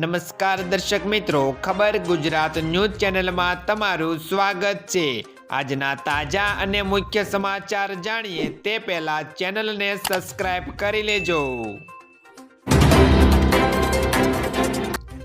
નમસ્કાર દર્શક મિત્રો, ખબર ગુજરાત ન્યૂઝ ચેનલમાં તમારું સ્વાગત છે. આજના તાજા અને મુખ્ય સમાચાર જાણીએ તે પહેલા ચેનલને સબસ્ક્રાઇબ કરી લેજો.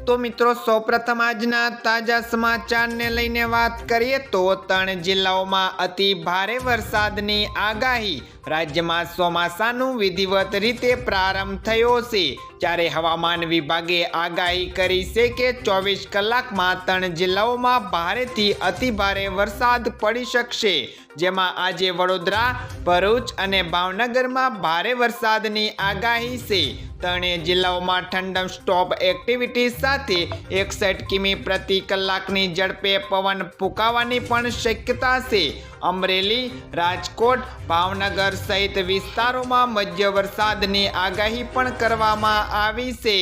તો મિત્રો, સૌપ્રથમ આજના તાજા સમાચારને લઈને વાત કરીએ તો ત્રણ જિલ્લાઓમાં અતિ ભારે વરસાદની આગાહી. રાજ્યમાં ચોમાસાનું વિધિવત રીતે પ્રારંભ થયો છે. જ્યારે હવામાન વિભાગે આગાહી કરી છે કે ચોવીસ કલાકમાં ત્રણ જિલ્લાઓમાં ભારેથી અતિ ભારે વરસાદ પડી શકશે. જેમાં આજે વડોદરા, ભરૂચ અને ભાવનગરમાં ભારે વરસાદની આગાહી છે. ત્રણેય જિલ્લાઓમાં ઠંડમ સ્ટોપ એક્ટિવિટી સાથે એકસઠ કિમી પ્રતિ કલાકની ઝડપે પવન ફૂંકાવાની પણ શક્યતા છે. અમરેલી, રાજકોટ, ભાવનગર સહિત વિસ્તારોમાં મધ્ય વરસાદની આગાહી પણ કરવામાં આવી છે.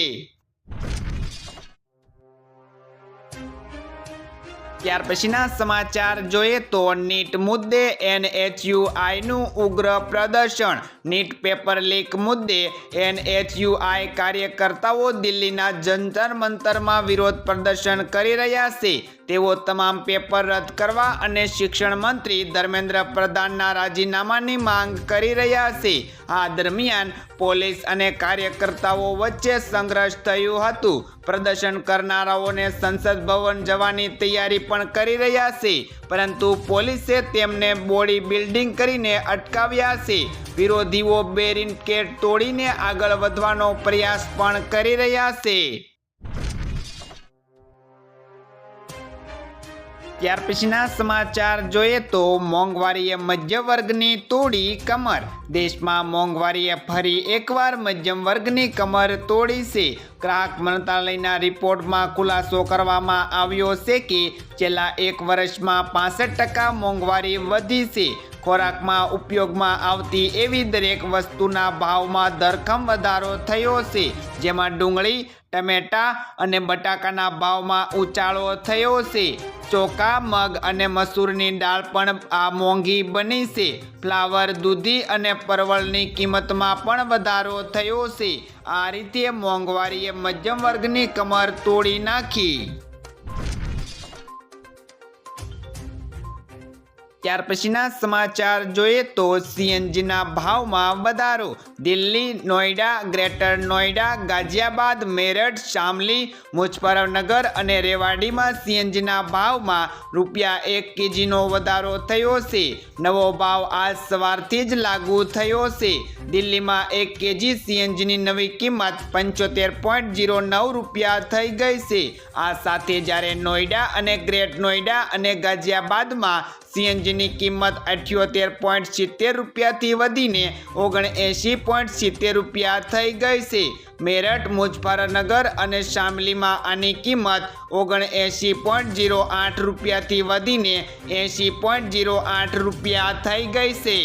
ત્યાર પછીના સમાચાર જોઈએ તો નીટ મુદ્દે એનએચયુઆઈનું ઉગ્ર પ્રદર્શન. નીટ પેપર લીક મુદ્દે એનએચયુઆઈ કાર્યકર્તાઓ દિલ્હીના જંતર મંતરમાં વિરોધ પ્રદર્શન કરી રહ્યા છે. તેઓ તમામ પેપર રદ કરવા અને શિક્ષણ મંત્રી ધર્મેન્દ્ર પ્રધાનના રાજીનામાની માંગ કરી રહ્યા છે. આ દરમિયાન પોલીસ અને કાર્યકર્તાઓ વચ્ચે સંઘર્ષ થયું હતું. પ્રદર્શન કરનારાઓને સંસદ ભવન જવાની તૈયારી પણ કરી રહ્યા છે, પરંતુ પોલીસે તેમને બોડી બિલ્ડિંગ કરીને અટકાવ્યા છે. વિરોધીઓ બેરિકેડ તોડીને આગળ વધવાનો પ્રયાસ પણ કરી રહ્યા છે. ત્યાર પછીના સમાચાર જોઈએ તો મોંઘવારીએ મધ્ય વર્ગની તોડી કમર. દેશમાં મોંઘવારીએ ફરી એકવાર મધ્યમ વર્ગની કમર તોડી છે. ગ્રાહક મંત્રાલયના રિપોર્ટમાં ખુલાસો કરવામાં આવ્યો છે કે છેલ્લા એક વર્ષમાં પાસઠ ટકા મોંઘવારી વધી છે. ખોરાકમાં, ઉપયોગમાં આવતી એવી દરેક વસ્તુના ભાવમાં ધરખમ વધારો થયો છે. જેમાં ડુંગળી, ટમેટા અને બટાકાના ભાવમાં ઉછાળો થયો છે. ચોખા, મગ અને મસૂરની દાળ પણ આ મોંઘી બની છે. ફ્લાવર, દૂધી અને પરવળની કિંમતમાં પણ વધારો થયો છે. આ રીતે મોંઘવારીએ મધ્યમ વર્ગની કમર તોડી નાખી. ત્યાર પછીના સમાચાર જોઈએ તો સીએનજીના ભાવમાં વધારો. દિલ્હી, નોઈડા, ગ્રેટર નોઈડા, ગાઝિયાબાદ, મેરઠ, શામલી, મુઝફ્ફરનગર અને રેવાડીમાં સીએનજીના ભાવમાં રૂપિયા એક કેજીનો વધારો થયો છે. નવો ભાવ આજ સવારથી જ લાગુ થયો છે. દિલ્હીમાં એક કેજી સીએનજીની નવી કિંમત પંચોતેર પોઈન્ટ જીરો નવ રૂપિયા થઈ ગઈ છે. આ સાથે જ્યારે નોઈડા અને ગ્રેટ નોઈડા અને ગાઝિયાબાદમાં સીએનજીની કિંમત અઠ્યોતેર પોઈન્ટ સિત્તેર રૂપિયાથી વધીને ઓગણએંશી પોઈન્ટ સિત્તેર રૂપિયા થઈ ગઈ છે. મેરઠ, મુઝફ્ફરનગર અને શામલીમાં આની કિંમત ઓગણએંશી પોઈન્ટ જીરો આઠ રૂપિયાથી વધીને એંશી પોઈન્ટ ઝીરો આઠ રૂપિયા થઈ ગઈ છે.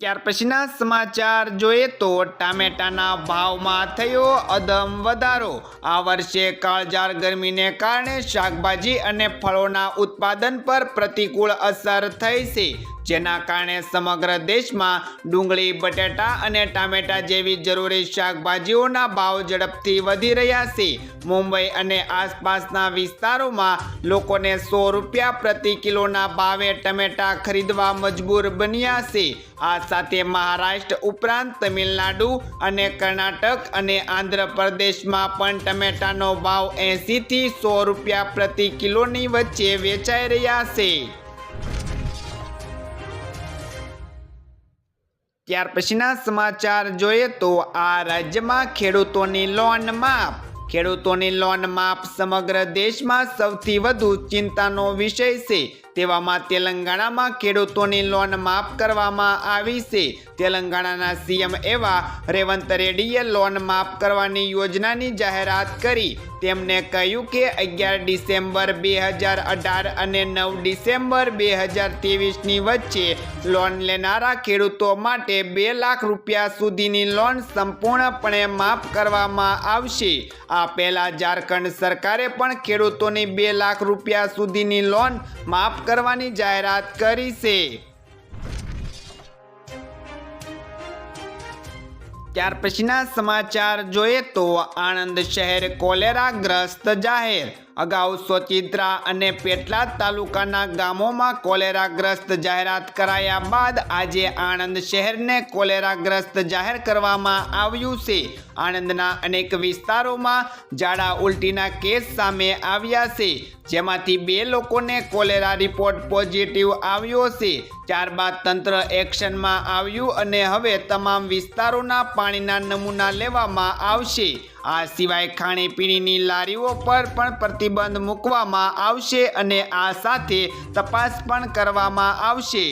ત્યાર પછીના સમાચાર જોઈએ તો ટામેટાના ભાવમાં થયો અદમ વધારો. આ વર્ષે કાળજાળ ગરમીને કારણે શાકભાજી અને ફળોના ઉત્પાદન પર પ્રતિકૂળ અસર થઈ છે. જેના કારણે સમગ્ર દેશમાં ડુંગળી, બટેટા અને ટામેટા જેવી જરૂરી શાકભાજીઓના ભાવ ઝડપથી વધી રહ્યા છે. મુંબઈ અને આસપાસના વિસ્તારોમાં લોકોને સો રૂપિયા પ્રતિ કિલોના ભાવે ટમેટા ખરીદવા મજબૂર બન્યા છે. આ સાથે મહારાષ્ટ્ર ઉપરાંત તમિલનાડુ અને કર્ણાટક અને આંધ્રપ્રદેશમાં પણ ટમેટાનો ભાવ એંસીથી સો રૂપિયા પ્રતિ કિલોની વચ્ચે વેચાઈ રહ્યા છે. ત્યાર પછીના સમાચાર જોઈએ તો આ રાજ્યમાં ખેડૂતોની લોન માફ. ખેડૂતોની લોન માફ સમગ્ર દેશમાં સૌથી વધુ ચિંતાનો વિષય છે. તેવામાં તેલંગાણામાં ખેડૂતોની લોન માફ કરવામાં આવી છે. તેલંગાણાના સીએમ એવા રેવંત રેડ્ડીએ લોન માફ કરવાની યોજનાની જાહેરાત કરી. તેમણે કહ્યું કે અગિયાર ડિસેમ્બર બે હજાર અઢાર અને નવ ડિસેમ્બર બે હજાર ત્રેવીસની વચ્ચે લોન લેનારા ખેડૂતો માટે બે લાખ રૂપિયા સુધીની લોન સંપૂર્ણપણે માફ કરવામાં આવશે. આ પહેલાં ઝારખંડ સરકારે પણ ખેડૂતોની બે લાખ રૂપિયા સુધીની લોન માફ કરવાની જાહેરાત કરી છે. ત્યાર પછીના સમાચાર જોઈએ તો આણંદ શહેર કોલેરાગ્રસ્ત જાહેર. અગાઉ સોચિત્રા અને પેટલાદ તાલુકાના ગામોમાં કોલેરાગ્રસ્ત જાહેરાત કરાયા બાદ આજે આણંદ શહેરને કોલેરાગ્રસ્ત જાહેર કરવામાં આવ્યું છે. આણંદના અનેક વિસ્તારોમાં ઝાડા ઉલટીના કેસ સામે આવ્યા છે. જેમાંથી બે લોકોને કોલેરા રિપોર્ટ પોઝિટિવ આવ્યો છે. ત્યારબાદ તંત્ર એક્શનમાં આવ્યું અને હવે તમામ વિસ્તારોના પાણીના નમૂના લેવામાં આવશે. આ સિવાય ખાણીપીણીની લારીઓ પર પણ પ્રતિબંધ મૂકવામાં આવશે અને આ સાથે તપાસ પણ કરવામાં આવશે.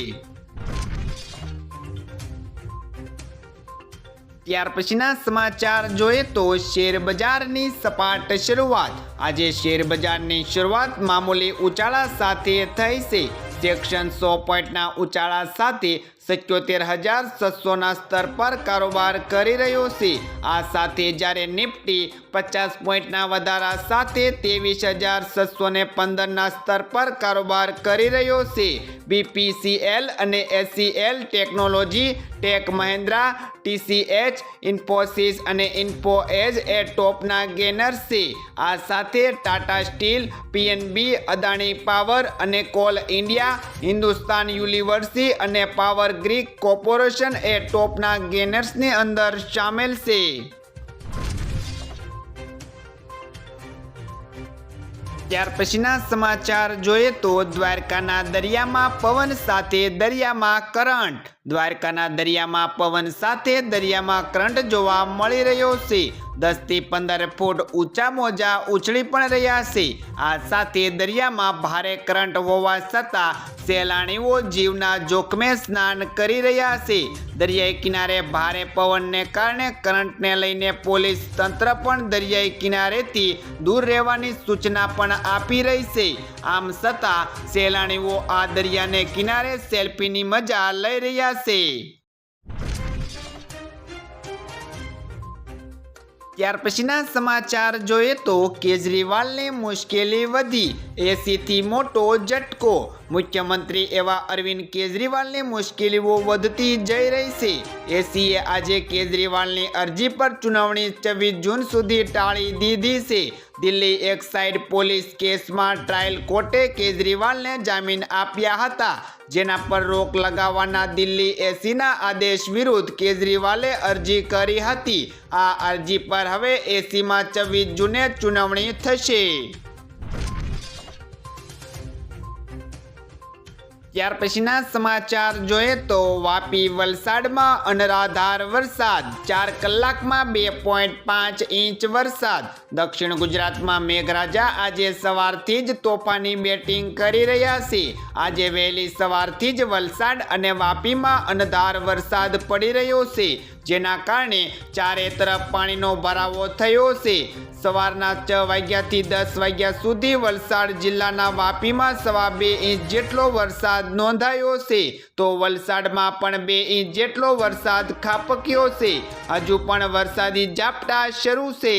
ત્યાર પછીના સમાચાર જોઈએ તો શેર બજારની સપાટ શરૂઆત. આજે શેર બજારની શરૂઆત મામૂલી ઉછાળા સાથે થઈ છે. સેક્શન સો પોઈન્ટના ઉચાળા સાથે સત્યોતેર હજાર છસોના સ્તર પર કારોબાર કરી રહ્યો છે. આ સાથે જ્યારે નિફ્ટી પચાસ પોઈન્ટના વધારા સાથે ત્રેવીસ હજાર છસો ને પંદરના સ્તર પર કારોબાર કરી રહ્યો છે. બીપીસીએલ અને SCL technology, tech Mahindra, TCH, Infosys અને ઇન્ફોએજ એ ટોપના ગેનર છે. આ સાથે Tata steel PNB Adani power અને કોલ ઇન્ડિયા, હિન્દુસ્તાન યુનિવર્સિટી અને પાવર ગ્રીક કોર્પોરેશન એ ટોપના ગેનર્સની અંદર સામેલ છે. ત્યાર પછીના સમાચાર જોઈએ તો દ્વારકાના દરિયામાં પવન સાથે દરિયામાં કરંટ. દ્વારકાના દરિયામાં પવન સાથે દરિયામાં કરંટ જોવા મળી રહ્યો છે. દસથી પંદર ફૂટ ઊંચા મોજા ઉછળી પણ રહ્યા છે. આ સાથે દરિયામાં ભારે કરંટ હોવા છતાં સહેલાણીઓ જીવના જોખમે સ્નાન કરી રહ્યા છે. દરિયાઈ કિનારે ભારે પવનને કારણે કરંટને લઈને પોલીસ તંત્ર પણ દરિયાઈ કિનારેથી દૂર રહેવાની સૂચના પણ આપી રહી છે. આમ છતાં સહેલાણીઓ આ દરિયાને કિનારે સેલ્ફીની મજા લઈ રહ્યા છે. ત્યાર પછીના સમાચાર જોઈએ તો કેજરીવાલને મુશ્કેલી વધી. એસીથી મોટો ઝટકો. મુખ્યમંત્રી એવા અરવિંદ કેજરીવાલની મુશ્કેલીઓ વધતી જઈ રહી છે. એસીએ આજે કેજરીવાલની અરજી પર સુનાવણી છવ્વીસ જૂન સુધી ટાળી દીધી છે. દિલ્હી એક સાઇડ પોલીસ કેસમાં ટ્રાયલ કોર્ટે કેજરીવાલને જામીન આપ્યા હતા. જેના પર રોક લગાવવાના દિલ્હી એસીના આદેશ વિરુદ્ધ કેજરીવાલે અરજી કરી હતી. આ અરજી પર હવે એસીમાં છવ્વીસ જૂને ચુનાવણી થશે. ત્યાર પછીના સમાચાર જોઈએ તો વાપી વલસાડમાં અનરાધાર વરસાદ. ચાર કલાકમાં બે પોઈન્ટ પાંચ ઇંચ વરસાદ. દક્ષિણ ગુજરાતમાં મેઘરાજા આજે સવારથી જ તોફાની બેટિંગ કરી રહ્યા છે. આજે વહેલી સવારથી જ વલસાડ અને વાપીમાં અનધાર વરસાદ પડી રહ્યો છે. જેના કારણે ચારે તરફ પાણીનો ભરાવો થયો છે. સવારના છ વાગ્યાથી દસ વાગ્યા સુધી વલસાડ જિલ્લાના વાપીમાં સવા બે ઇંચ જેટલો વરસાદ નોંધાયો છે. તો વલસાડમાં પણ બે ઇંચ જેટલો વરસાદ ખાપક્યો છે. હજુ પણ વરસાદી ઝાપટા શરૂ છે.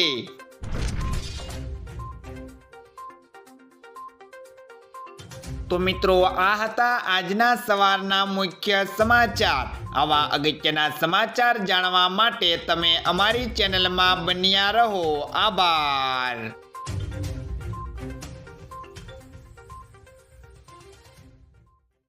તો મિત્રો, આ હતા આજના સવારના મુખ્ય સમાચાર. આવા અગત્યના સમાચાર જાણવા માટે તમે અમારી ચેનલમાં બન્યા રહો. આભાર.